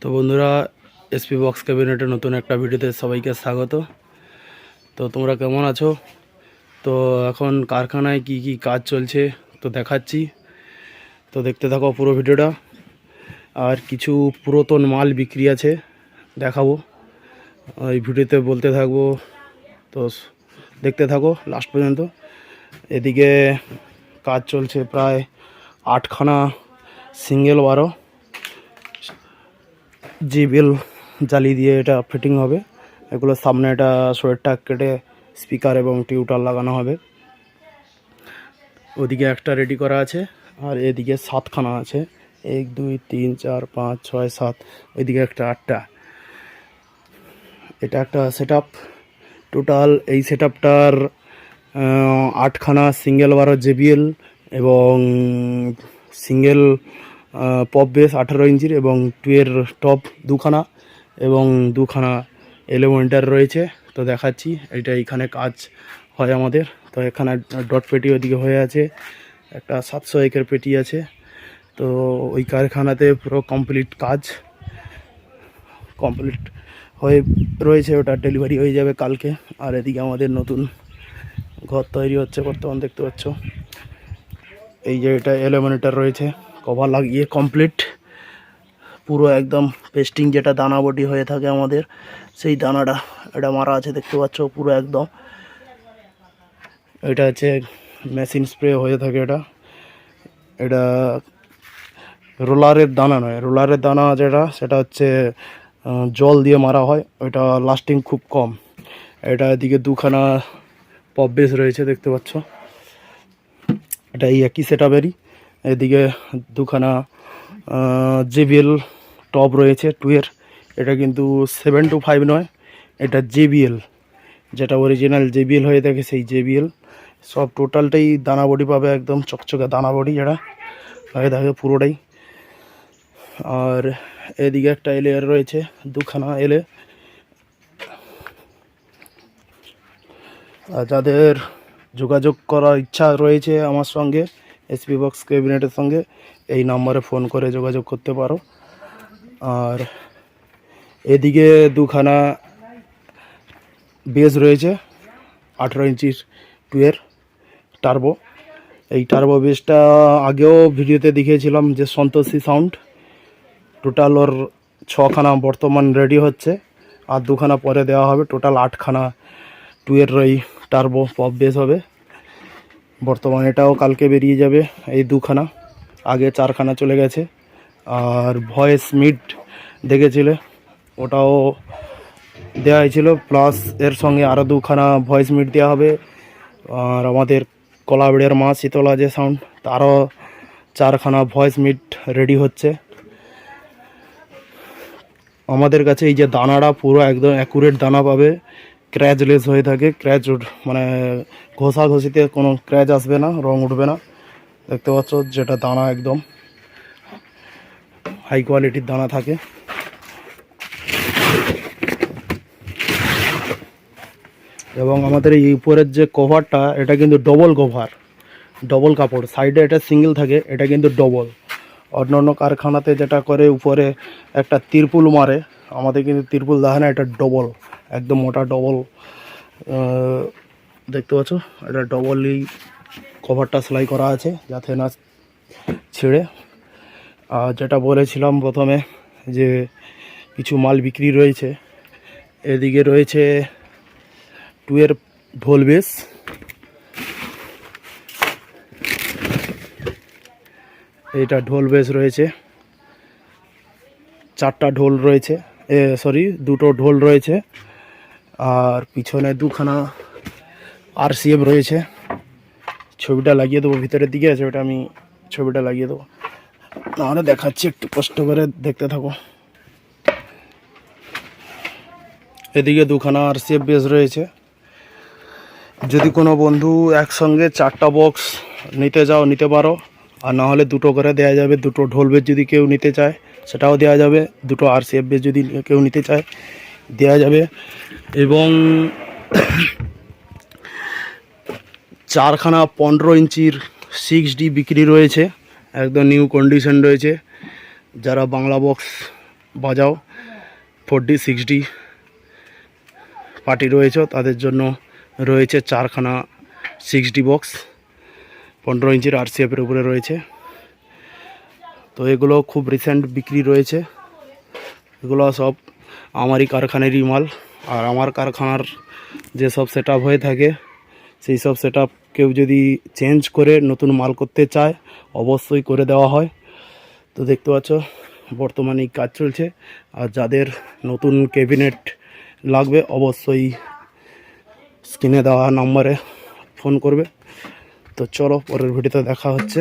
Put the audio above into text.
তো বন্ধুরা SP box ক্যাবিনেটের নতুন একটা ভিডিওতে সবাইকে স্বাগত। তো তোমরা কেমন আছো? তো এখন কারখানায় কি কি কাজ চলছে, তো দেখাচ্ছি। তো দেখতে থাকো পুরো ভিডিওটা আর কিছু পুরাতন মাল বিক্রি আছে, দেখাবো। এই ভিডিওতে বলতে থাকব, তো দেখতে থাকো লাস্ট পর্যন্ত। এদিকে কাজ চলছে প্রায় আটখানা সিঙ্গেল বারো। জিবিএল জালি দিয়ে এটা ফিটিং হবে। এগুলো সামনে এটা সোয়েটটা কেটে স্পিকার এবং টিউটার লাগানো হবে। ওদিকে একটা রেডি করা আছে, আর এদিকে সাতখানা আছে। এক, দুই, তিন, চার, পাঁচ, ছয়, সাত, ওইদিকে একটা আটটা। এটা একটা সেট টোটাল এই সেট আপটার আটখানা সিঙ্গেল বারো জেবিএল এবং সিঙ্গেল পপ বেস আঠারো ইঞ্চির এবং টুয়ের টপ দুখানা এবং দুখানা এলিমেন্টার রয়েছে। তো দেখাচ্ছি, এটা এইখানে কাজ হয় আমাদের। তো এখানে ডট পেটি ওদিকে হয়ে আছে, একটা সাতশো একের পেটি আছে। তো ওই কারখানাতে পুরো কমপ্লিট কাজ কমপ্লিট হয়ে রয়েছে। ওটা ডেলিভারি হয়ে যাবে কালকে। আর এদিকে আমাদের নতুন ঘর তৈরি হচ্ছে বর্তমান, দেখতে পাচ্ছ। এই যে এটা এলোমিনেটার রয়েছে। কভার লাগিয়ে কমপ্লিট পুরো একদম পেস্টিং যেটা দানা বটি হয়ে থাকে আমাদের, সেই দানাটা এটা মারা আছে, দেখতে পাচ্ছ পুরো একদম। এটা হচ্ছে মেশিন স্প্রে হয়ে থাকে এটা। এটা রোলারের দানা নয়, রোলারের দানা যেটা সেটা হচ্ছে জল দিয়ে মারা হয়, ওইটা লাস্টিং খুব কম। এটা এদিকে দুখানা পপ বেস রয়েছে, দেখতে পাচ্ছ। এটা এই একই সেটাবেরই এদিকে দুখানা জেবিএল টপ রয়েছে টুয়ের এটা কিন্তু সেভেন টু ফাইভ নয়, এটা জেবিএল যেটা অরিজিনাল জেবিএল হয়ে থাকে সেই জেবিএল সব টোটালটাই দানা বডি পাবে, একদম চকচকে দানা বডি যেটা হয়ে থাকে পুরোটাই। আর এদিকে একটা এলে রয়েছে, দুখানা এলে আর যাদের যোগাযোগ করার ইচ্ছা রয়েছে আমার সঙ্গে এসপি বক্স ক্যাবিনেটের সঙ্গে এই নম্বরে ফোন করে যোগাযোগ করতে পারো। আর এদিকে দুখানা বেজ রয়েছে, আঠেরো ইঞ্চির টুয়ের টার্বো এই টার্বো বেসটা আগেও ভিডিওতে দেখিয়েছিলাম যে সন্তোষী সাউন্ড টোটাল ওর ছখানা বর্তমান রেডি হচ্ছে, আর দুখানা পরে দেওয়া হবে। টোটাল আটখানা টুয়ের ওই টার্বো পপ বেস হবে। বর্তমানে এটাও কালকে বেরিয়ে যাবে, এই দুখানা। আগে চারখানা চলে গেছে। আর ভয়েস মিট দেখেছিলে? ওটাও দেওয়া হয়েছিল। প্লাস এর সঙ্গে আরও দুখানা ভয়েস মিট দেওয়া হবে। আর আমাদের কলাবেড়ের মা শীতলা যে সাউন্ড তারও চারখানা ভয়েস মিট রেডি হচ্ছে। আমাদের কাছে এই যে দানাটা পুরো একদম অ্যাকুরেট দানা পাবে। ক্র্যাচলেস হয়ে থাকে। ক্র্যাচ মানে ঘষা ঘষিতে কোনো ক্র্যাচ আসবে না, রং উঠবে না। দেখতে পাচ্ছ যেটা দানা একদম। হাই কোয়ালিটির দানা থাকে। এবং আমাদের এই উপরের যে কভারটা এটা কিন্তু ডবল কভার ডবল কাপড়। সাইডে এটা সিঙ্গেল থাকে, এটা কিন্তু ডবল অন্য অন্য কারখানাতে যেটা করে, উপরে একটা তিরপুল মারে, আমাদের কিন্তু তিরপুল দেখে না এটা ডবল একদম মোটা ডবল দেখতে পাচ্ছ, এটা ডবলই কভারটা সেলাই করা আছে যাতে না ছেড়ে। আর যেটা বলেছিলাম প্রথমে যে কিছু মাল বিক্রি রয়েছে, এদিকে রয়েছে টুয়ের ঢোল বেস এটা ঢোল বেস রয়েছে। চারটা ঢোল রয়েছে সরি দুটো ঢোল রয়েছে। আর পিছনে দুখানা আরসিএফ রয়েছে। ছবিটা লাগিয়ে দেবো, ভিতরের দিকে আছে, ওটা আমি ছবিটা লাগিয়ে দেবো। নাহলে দেখাচ্ছি, একটু কষ্ট করে দেখতে থাকো। এদিকে দুখানা আরসিএফ বেস রয়েছে। যদি কোনো বন্ধু একসঙ্গে চারটা বক্স নিতে যাও নিতে পারো। আর না হলে দুটো করে দেওয়া যাবে, দুটো ঢোল বেস যদি কেউ নিতে চায়, সেটাও দেওয়া যাবে। দুটো আর সি এফ যদি কেউ নিতে চায় দেওয়া যাবে। এবং চারখানা পনেরো ইঞ্চির সিক্স ডি বিক্রি রয়েছে, একদম নিউ কন্ডিশন রয়েছে। যারা বাংলা বক্স বাজাও four D six D party রয়েছে, তাদের জন্য রয়েছে চারখানা সিক্স ডি বক্স পনেরো ইঞ্চির আরসিএফের উপরে রয়েছে। তো এগুলো খুব রিসেন্ট বিক্রি রয়েছে। এগুলো সব আমারই কারখানারই মাল। আর আমার কারখানার যেসব সেট হয়ে থাকে সেই সব সেট কেউ যদি চেঞ্জ করে, নতুন মাল করতে চায়, অবশ্যই করে দেওয়া হয়। তো দেখতে পাচ্ছ, বর্তমানে কাজ চলছে। আর যাদের নতুন ক্যাবিনেট লাগবে, অবশ্যই স্ক্রিনে দেওয়া নম্বরে ফোন করবে। তো চলো, পরের ভিডিওতে দেখা হচ্ছে।